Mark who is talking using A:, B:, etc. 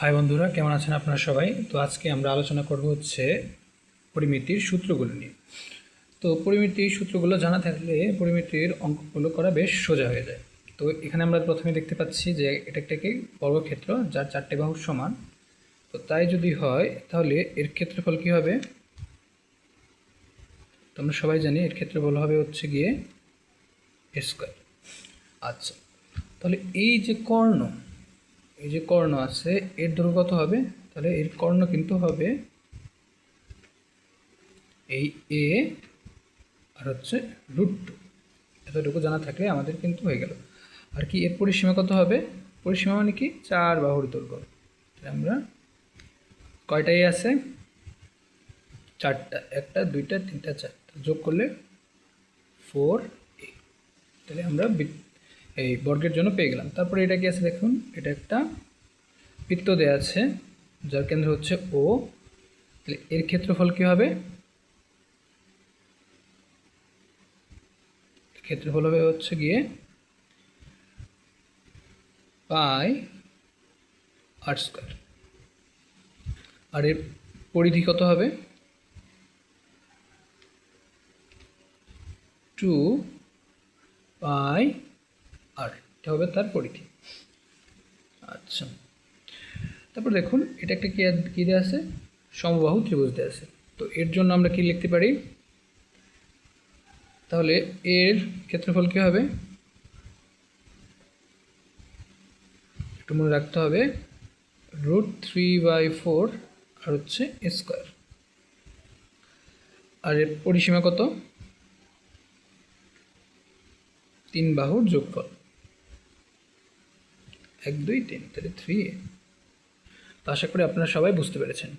A: High বন্ধুরা, কেমন আছেন আপনারা সবাই? তো আজকে আমরা আলোচনা করব হচ্ছে পরিমিতির সূত্রগুলো নিয়ে। তো পরিমিতির সূত্রগুলো জানা থাকলে পরিমিতির অঙ্কগুলো করা বেশ সোজা হয়ে যায়। তো এখানে আমরা প্রথমে দেখতে পাচ্ছি যে এটা একটা কি বর্গক্ষেত্র যার চারটে বাহু সমান। তো তাই যদি হয়, তাহলে এর ক্ষেত্রফল কী হবে? তো আমরা সবাই জানি এর ক্ষেত্রফল হবে হচ্ছে গিয়ে স্কোয়ার আচ্ছা তাহলে এই যে কর্ণ এই যে কর্ণ আছে, এর দৈর্ঘ্য কত হবে? তাহলে এর কর্ণ কিন্তু হবে এই এ আর হচ্ছে রুট টু এতটুকু জানা থাকলে আমাদের কিন্তু হয়ে গেল। আর কি, এর পরিসীমা কত হবে? পরিসীমা মানে কি? চার বাহুর দৈর্ঘ্য তাহলে আমরা কয়টাই আছে? চারটা। একটা, দুইটা, তিনটা, চারটা। যোগ করলে ফোর এ তাহলে আমরা এই বর্গের জন্য পেয়ে গেলাম। তারপরে এটা কি আছে দেখুন, এটা একটা বৃত্ত দেওয়া আছে, যার কেন্দ্র হচ্ছে ও তাহলে এর ক্ষেত্রফল কি হবে? ক্ষেত্রফল হবে হচ্ছে গিয়ে পাই আর স্কোয়ার আর এর পরিধি কত হবে? টু পাই আর এটা হবে তার পরিধি। আচ্ছা। তারপর দেখুন, এটা একটা কি কী দেওয়া আছে? সমবাহু ত্রিভুজ দেওয়া আছে। তো এর জন্য আমরা কি লিখতে পারি? তাহলে এর ক্ষেত্রফল কী হবে? একটু মনে রাখতে হবে। রুট থ্রি বাই ফোর আর হচ্ছে স্কোয়ার। আর এর পরিসীমা কত? তিন বাহুর যোগফল। এক দুই তিন তাহলে থ্রি তো আশা করি আপনারা সবাই বুঝতে পেরেছেন।